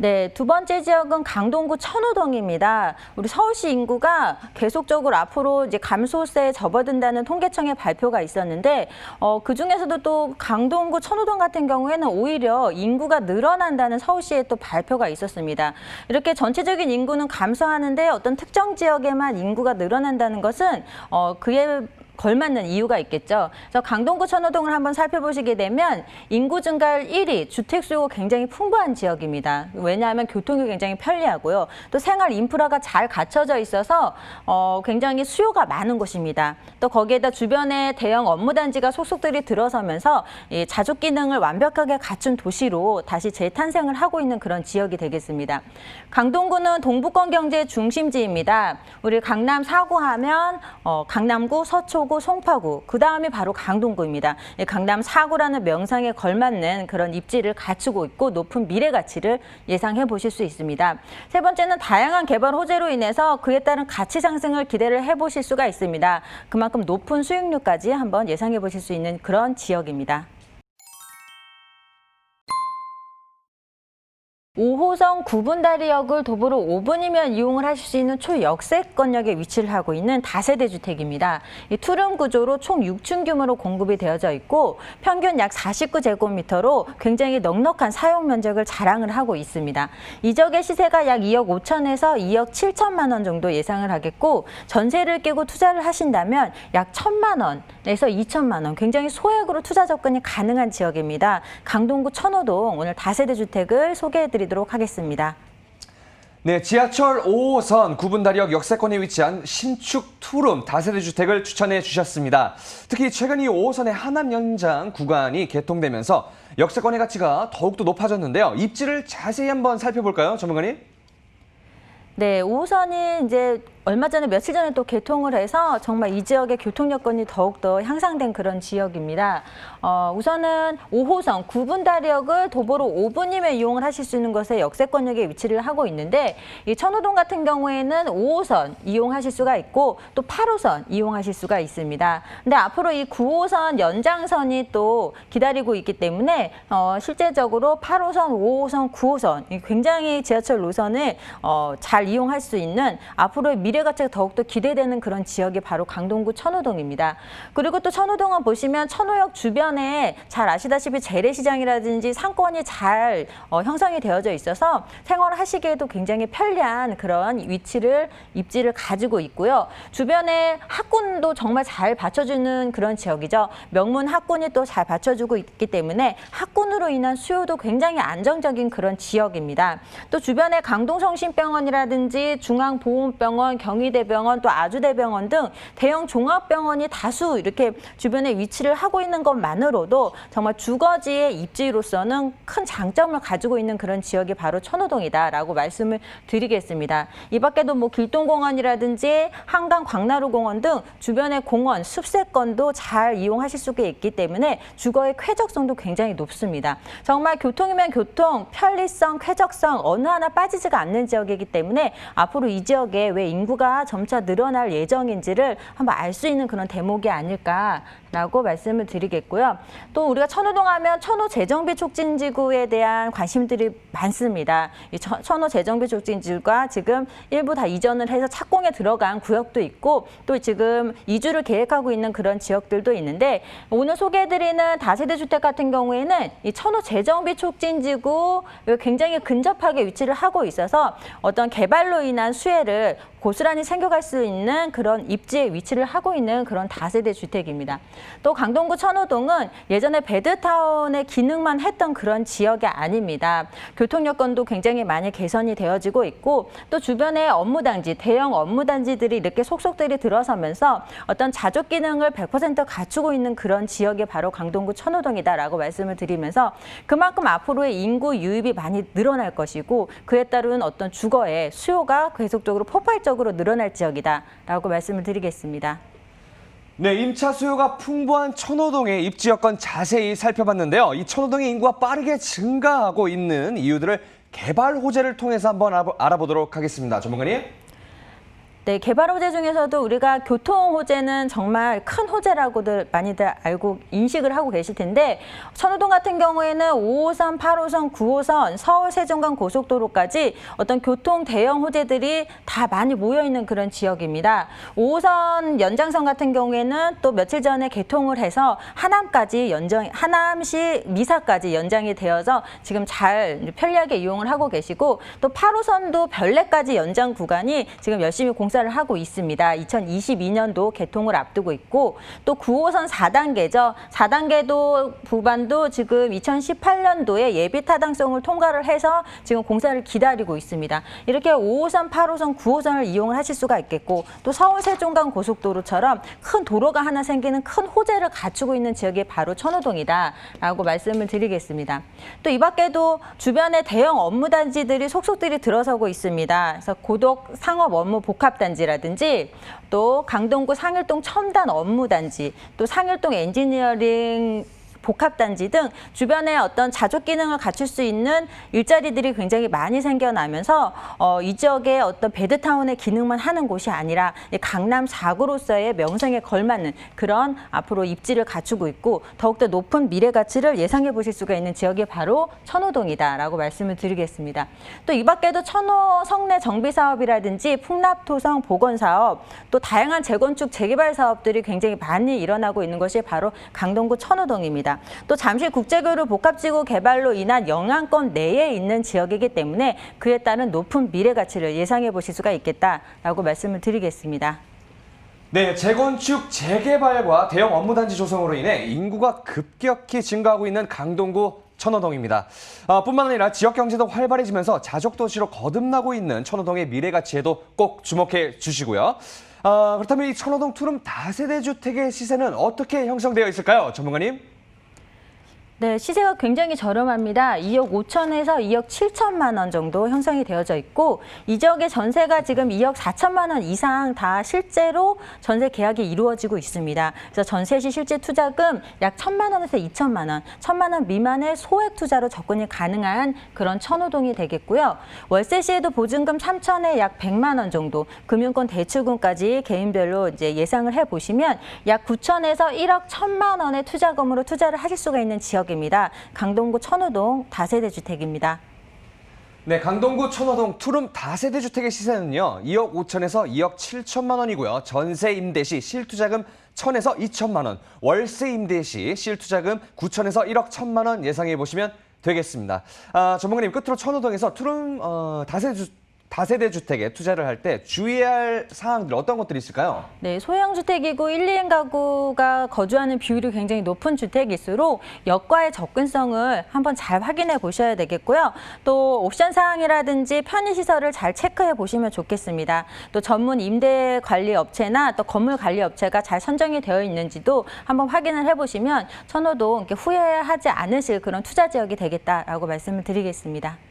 네, 두 번째 지역은 강동구 천호동입니다. 우리 서울시 인구가 계속적으로 앞으로 이제 감소세에 접어든다는 통계청의 발표가 있었는데, 어, 그 중에서도 또 강동구 천호동 같은 경우에는 오히려 인구가 늘어난다는 서울시의 또 발표가 있었습니다. 이렇게 전체적인 인구는 감소하는데 어떤 특정 지역에만 인구가 늘어난다는 것은 어, 그에 걸맞는 이유가 있겠죠. 그래서 강동구 천호동을 한번 살펴보시게 되면 인구 증가율 1위, 주택 수요가 굉장히 풍부한 지역입니다. 왜냐하면 교통이 굉장히 편리하고요. 또 생활 인프라가 잘 갖춰져 있어서 어, 굉장히 수요가 많은 곳입니다. 또 거기에다 주변에 대형 업무 단지가 속속들이 들어서면서 이 자족 기능을 완벽하게 갖춘 도시로 다시 재탄생을 하고 있는 그런 지역이 되겠습니다. 강동구는 동부권 경제 중심지입니다. 우리 강남 사구 하면 어, 강남구, 서초구, 송파구, 그 다음이 바로 강동구입니다. 이 강남 사구라는 명상에 걸맞는 그런 입지를 갖추고 있고 높은 미래 가치를 예상해 보실 수 있습니다. 세 번째는 다양한 개발 호재로 인해서 그에 따른 가치 상승을 기대를 해 보실 수가 있습니다. 그만큼 높은 수익률까지 한번 예상해 보실 수 있는 그런 지역입니다. 5호선 9분다리역을 도보로 5분이면 이용을 하실 수 있는 초역세권역에 위치를 하고 있는 다세대 주택입니다. 이 투룸 구조로 총 6층 규모로 공급이 되어져 있고 평균 약 49제곱미터로 굉장히 넉넉한 사용 면적을 자랑을 하고 있습니다. 이 지역의 시세가 약 2억 5천에서 2억 7천만 원 정도 예상을 하겠고 전세를 끼고 투자를 하신다면 약 1천만 원 에서 2천만 원 굉장히 소액으로 투자 접근이 가능한 지역입니다. 강동구 천호동 오늘 다세대 주택을 소개해 드리도록 하겠습니다. 네, 지하철 5호선 구분다리역 역세권에 위치한 신축 투룸 다세대 주택을 추천해 주셨습니다. 특히 최근 이 5호선의 하남 연장 구간이 개통되면서 역세권의 가치가 더욱더 높아졌는데요. 입지를 자세히 한번 살펴볼까요, 전문가님? 네, 5호선이 이제 얼마 전에 며칠 전에 또 개통을 해서 정말 이 지역의 교통 여건이 더욱더 향상된 그런 지역입니다. 어, 우선은 5호선 구분다리역을 도보로 5분이면 이용을 하실 수 있는 것에 역세권역에 위치를 하고 있는데 이 천호동 같은 경우에는 5호선 이용하실 수가 있고 또 8호선 이용하실 수가 있습니다. 근데 앞으로 이 9호선 연장선이 또 기다리고 있기 때문에 어, 실제적으로 8호선, 5호선, 9호선 이 굉장히 지하철 노선을 어, 잘 이용할 수 있는 앞으로의 미래 가치가 더욱더 기대되는 그런 지역이 바로 강동구 천호동입니다. 그리고 또 천호동은 보시면 천호역 주변에 잘 아시다시피 재래시장이라든지 상권이 잘 어, 형성이 되어져 있어서 생활하시기에도 굉장히 편리한 그런 위치를 입지를 가지고 있고요. 주변에 학군도 정말 잘 받쳐주는 그런 지역이죠. 명문 학군이 또 잘 받쳐주고 있기 때문에 학군으로 인한 수요도 굉장히 안정적인 그런 지역입니다. 또 주변에 강동성심병원이라든지 중앙보훈병원, 경희대병원, 또 아주대병원 등 대형 종합병원이 다수 이렇게 주변에 위치를 하고 있는 것만으로도 정말 주거지의 입지로서는 큰 장점을 가지고 있는 그런 지역이 바로 천호동이다라고 말씀을 드리겠습니다. 이 밖에도 뭐 길동공원이라든지 한강 광나루공원 등 주변의 공원, 숲세권도 잘 이용하실 수가 있기 때문에 주거의 쾌적성도 굉장히 높습니다. 정말 교통이면 교통, 편리성, 쾌적성 어느 하나 빠지지가 않는 지역이기 때문에 앞으로 이 지역에 왜 인구 가 점차 늘어날 예정인지를 한번 알 수 있는 그런 대목이 아닐까라고 말씀을 드리겠고요. 또 우리가 천호동 하면 천호 재정비 촉진 지구에 대한 관심들이 많습니다. 이 천- 천호 재정비 촉진 지구가 지금 일부 다 이전을 해서 착공에 들어간 구역도 있고 또 지금 이주를 계획하고 있는 그런 지역들도 있는데 오늘 소개해드리는 다세대 주택 같은 경우에는 이 천호 재정비 촉진 지구 굉장히 근접하게 위치를 하고 있어서 어떤 개발로 인한 수혜를 고스 란히 챙겨갈 수 있는 그런 입지에 위치를 하고 있는 그런 다세대 주택입니다. 또 강동구 천호동은 예전에 베드타운의 기능만 했던 그런 지역이 아닙니다. 교통 여건도 굉장히 많이 개선이 되어지고 있고 또 주변에 업무 단지, 대형 업무 단지들이 이렇게 속속들이 들어서면서 어떤 자족 기능을 100% 갖추고 있는 그런 지역이 바로 강동구 천호동이다라고 말씀을 드리면서 그만큼 앞으로의 인구 유입이 많이 늘어날 것이고 그에 따른 어떤 주거의 수요가 계속적으로 폭발적으로 늘어날 지역이다라고 말씀을 드리겠습니다. 네, 임차 수요가 풍부한 천호동의 입지 여건 자세히 살펴봤는데요. 이 천호동의 인구가 빠르게 증가하고 있는 이유들을 개발 호재를 통해서 한번 알아보- 알아보도록 하겠습니다. 전문가님. 네, 개발 호재 중에서도 우리가 교통 호재는 정말 큰 호재라고들 많이들 알고 인식을 하고 계실 텐데 천호동 같은 경우에는 5호선, 8호선, 9호선, 서울 세종간 고속도로까지 어떤 교통 대형 호재들이 다 많이 모여 있는 그런 지역입니다. 5호선 연장선 같은 경우에는 또 며칠 전에 개통을 해서 하남까지 연장 하남시 미사까지 연장이 되어서 지금 잘 편리하게 이용을 하고 계시고 또 8호선도 별내까지 연장 구간이 지금 열심히 공 사를 하고 있습니다. 2022년도 개통을 앞두고 있고 또 9호선 4단계죠. 4단계도 부반도 지금 2018년도에 예비 타당성을 통과를 해서 지금 공사를 기다리고 있습니다. 이렇게 5호선, 8호선, 9호선을 이용을 하실 수가 있겠고 또 서울 세종간 고속도로처럼 큰 도로가 하나 생기는 큰 호재를 갖추고 있는 지역이 바로 천호동이다라고 말씀을 드리겠습니다. 또 이 밖에도 주변에 대형 업무 단지들이 속속들이 들어서고 있습니다. 그래서 고덕 상업 업무 복합 단지라든지 또 강동구 상일동 첨단 업무 단지, 또 상일동 엔지니어링 복합단지 등 주변에 어떤 자족 기능을 갖출 수 있는 일자리들이 굉장히 많이 생겨나면서 어, 이 지역의 어떤 베드타운의 기능만 하는 곳이 아니라 이 강남 4구로서의 명성에 걸맞는 그런 앞으로 입지를 갖추고 있고 더욱더 높은 미래 가치를 예상해 보실 수가 있는 지역이 바로 천호동이다라고 말씀을 드리겠습니다. 또 이 밖에도 천호 성내 정비 사업이라든지 풍납토성 보건 사업 또 다양한 재건축 재개발 사업들이 굉장히 많이 일어나고 있는 것이 바로 강동구 천호동입니다. 또 잠실 국제교류 복합지구 개발로 인한 영향권 내에 있는 지역이기 때문에 그에 따른 높은 미래 가치를 예상해 보실 수가 있겠다라고 말씀을 드리겠습니다. 네, 재건축, 재개발과 대형 업무단지 조성으로 인해 인구가 급격히 증가하고 있는 강동구 천호동입니다. 아, 뿐만 아니라 지역 경제도 활발해지면서 자족 도시로 거듭나고 있는 천호동의 미래 가치에도 꼭 주목해 주시고요. 아, 그렇다면 이 천호동 투룸 다세대 주택의 시세는 어떻게 형성되어 있을까요, 전문가님? 네, 시세가 굉장히 저렴합니다. 2억 5천에서 2억 7천만 원 정도 형성이 되어져 있고 이 지역의 전세가 지금 2억 4천만 원 이상 다 실제로 전세 계약이 이루어지고 있습니다. 그래서 전세 시 실제 투자금 약 1천만 원에서 2천만 원, 1천만 원 미만의 소액 투자로 접근이 가능한 그런 천호동이 되겠고요. 월세 시에도 보증금 3천에 약 100만 원 정도, 금융권 대출금까지 개인별로 이제 예상을 해 보시면 약 9천에서 1억 1천만 원의 투자금으로 투자를 하실 수가 있는 지역 입니다. 강동구 천호동 다세대 주택입니다. 네, 강동구 천호동 투룸 다세대 주택의 시세는요. 2억 5천에서 2억 7천만 원이고요. 전세 임대 시 실투자금 1천에서 2천만 원, 월세 임대 시 실투자금 9천에서 1억 1천만 원 예상해 보시면 되겠습니다. 아, 전문가님 끝으로 천호동에서 투룸 어, 다세대 주 다세대 주택에 투자를 할 때 주의해야 할 사항들 어떤 것들이 있을까요? 네, 소형 주택이고 1, 2인 가구가 거주하는 비율이 굉장히 높은 주택일수록 역과의 접근성을 한번 잘 확인해 보셔야 되겠고요. 또 옵션 사항이라든지 편의 시설을 잘 체크해 보시면 좋겠습니다. 또 전문 임대 관리 업체나 또 건물 관리 업체가 잘 선정이 되어 있는지도 한번 확인을 해 보시면 이렇게 후회하지 않으실 그런 투자 지역이 되겠다라고 말씀을 드리겠습니다.